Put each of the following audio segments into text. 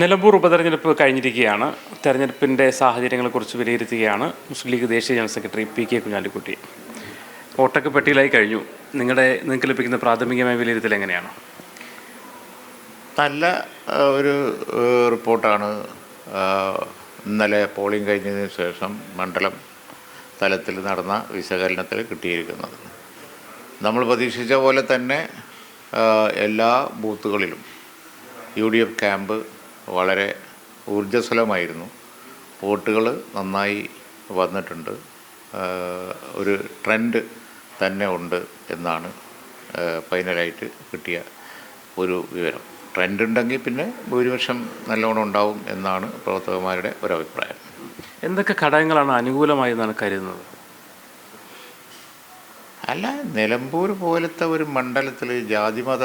നിലമ്പൂർ ഉപതെരഞ്ഞെടുപ്പ് കഴിഞ്ഞിരിക്കുകയാണ്. തെരഞ്ഞെടുപ്പിന്റെ സാഹചര്യങ്ങളെക്കുറിച്ച് വിലയിരുത്തുകയാണ് മുസ്ലിം ലീഗ് ദേശീയ general secretary P K Kunhalikutty. വോട്ടൊക്കെ പെട്ടിയിലായി കഴിഞ്ഞു. നിങ്ങളുടെ നിങ്ങൾക്ക് ലഭിക്കുന്ന പ്രാഥമികമായ വിലയിരുത്തൽ എങ്ങനെയാണ്? നല്ല ഒരു റിപ്പോർട്ടാണ്. ഇന്നലെ പോളിംഗ് കഴിഞ്ഞതിന് ശേഷം മണ്ഡലം തലത്തിൽ നടന്ന വിശകലനത്തിൽ കിട്ടിയിരിക്കുന്നത്. നമ്മൾ പ്രതീക്ഷിച്ച പോലെ തന്നെ എല്ലാ ബൂത്തുകളിലും യു ഡി എഫ് ക്യാമ്പ് വളരെ ഊർജസ്വലമായിരുന്നു. വോട്ടുകൾ നന്നായി വന്നിട്ടുണ്ട്. ഒരു ട്രെൻഡ് തന്നെ ഉണ്ട് എന്നാണ് ഫൈനലായിട്ട് കിട്ടിയ ഒരു വിവരം. ട്രെൻഡ് ഉണ്ടെങ്കിൽ പിന്നെ ഭൂരിപക്ഷം നല്ലോണം ഉണ്ടാവും എന്നാണ് പ്രവർത്തകന്മാരുടെ ഒരു അഭിപ്രായം. എന്തൊക്കെ ഘടകങ്ങളാണ് അനുകൂലമായി എന്നാണ് കരുതുന്നത്? അല്ല നിലമ്പൂർ പോലത്തെ ഒരു മണ്ഡലത്തിൽ ജാതിമത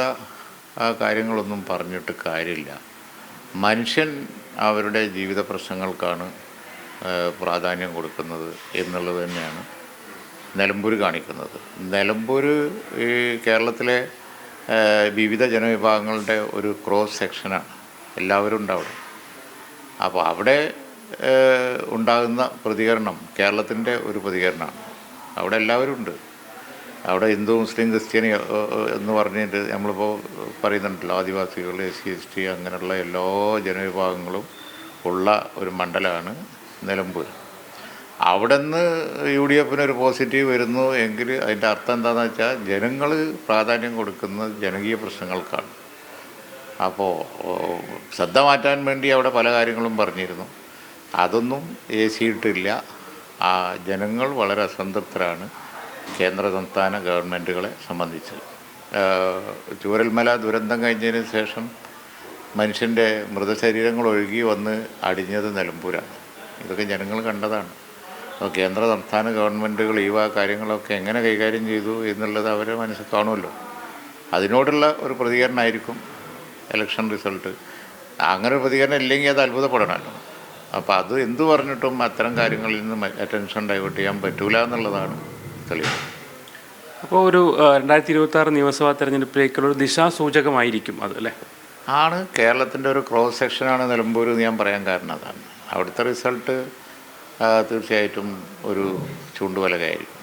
കാര്യങ്ങളൊന്നും പറഞ്ഞിട്ട് കാര്യമില്ല. മനുഷ്യൻ അവരുടെ ജീവിത പ്രശ്നങ്ങൾക്കാണ് പ്രാധാന്യം കൊടുക്കുന്നത് എന്നുള്ളത് തന്നെയാണ് നിലമ്പൂർ കാണിക്കുന്നത്. നിലമ്പൂർ ഈ കേരളത്തിലെ വിവിധ ജനവിഭാഗങ്ങളുടെ ഒരു ക്രോസ് സെക്ഷനാണ് എല്ലാവരും ഉണ്ടാവും അപ്പോൾ അവിടെ ഉണ്ടാകുന്ന പ്രതികരണം കേരളത്തിന്റെ ഒരു പ്രതികരണമാണ്. അവിടെ എല്ലാവരും ഉണ്ട്. അവിടെ ഹിന്ദു മുസ്ലിം ഏഹ്, എന്ന് പറഞ്ഞിട്ട് നമ്മളിപ്പോൾ പറയുന്നുണ്ടല്ലോ ആദിവാസികൾ എസ് സി എസ് ടി അങ്ങനെയുള്ള എല്ലാ ജനവിഭാഗങ്ങളും ഉള്ള ഒരു മണ്ഡലമാണ് നിലമ്പൂർ അവിടെ നിന്ന് യു ഡി എഫിന് ഒരു പോസിറ്റീവ് വരുന്നു എങ്കിൽ അതിന്റെ അർത്ഥം എന്താണെന്ന് വെച്ചാൽ ജനങ്ങൾ പ്രാധാന്യം കൊടുക്കുന്ന ജനകീയ പ്രശ്നങ്ങൾക്കാണ്. അപ്പോൾ ശ്രദ്ധ മാറ്റാൻ വേണ്ടി അവിടെ പല കാര്യങ്ങളും പറഞ്ഞിരുന്നു. അതൊന്നും എ ഏശിയിട്ടില്ല ആ ജനങ്ങൾ വളരെ അസംതൃപ്തരാണ്. കേന്ദ്ര സംസ്ഥാന ഗവൺമെന്റുകളെ സംബന്ധിച്ച്. ചൂരൽമല ദുരന്തം കഴിഞ്ഞതിന് ശേഷം മനുഷ്യന്റെ മൃതശരീരങ്ങൾ ഒഴുകി വന്ന് അടിഞ്ഞത് നിലമ്പൂരാണ്. ഇതൊക്കെ ജനങ്ങൾ കണ്ടതാണ്. അപ്പോൾ കേന്ദ്ര സംസ്ഥാന ഗവൺമെന്റുകൾ ഈ കാര്യങ്ങളൊക്കെ എങ്ങനെ കൈകാര്യം ചെയ്തു എന്നുള്ളത് അവരെ മനസ്സിൽ കാണുമല്ലോ. അതിനോടുള്ള ഒരു പ്രതികരണമായിരിക്കും ഇലക്ഷൻ റിസൾട്ട് അങ്ങനെ ഒരു പ്രതികരണം ഇല്ലെങ്കിൽ അത് അത്ഭുതപ്പെടണമല്ലോ. അപ്പോൾ അത് എന്തു പറഞ്ഞിട്ടും അത്തരം കാര്യങ്ങളിൽ നിന്ന് അറ്റൻഷൻ ഡൈവേർട്ട് ചെയ്യാൻ പറ്റൂല എന്നുള്ളതാണ് തെളിവ് അപ്പോൾ ഒരു രണ്ടായിരത്തി ഇരുപത്തി ആറ് നിയമസഭാ തെരഞ്ഞെടുപ്പിലേക്കുള്ള ഒരു ദിശാസൂചകമായിരിക്കും അത് അല്ലേ? ആണ്. കേരളത്തിന്റെ ഒരു ക്രോസ് സെക്ഷനാണ് നിലമ്പൂർ എന്ന് ഞാൻ പറയാൻ കാരണം അതാണ്. അവിടുത്തെ റിസൾട്ട് തീർച്ചയായിട്ടും ഒരു ചൂണ്ടുവലകയായിരിക്കും.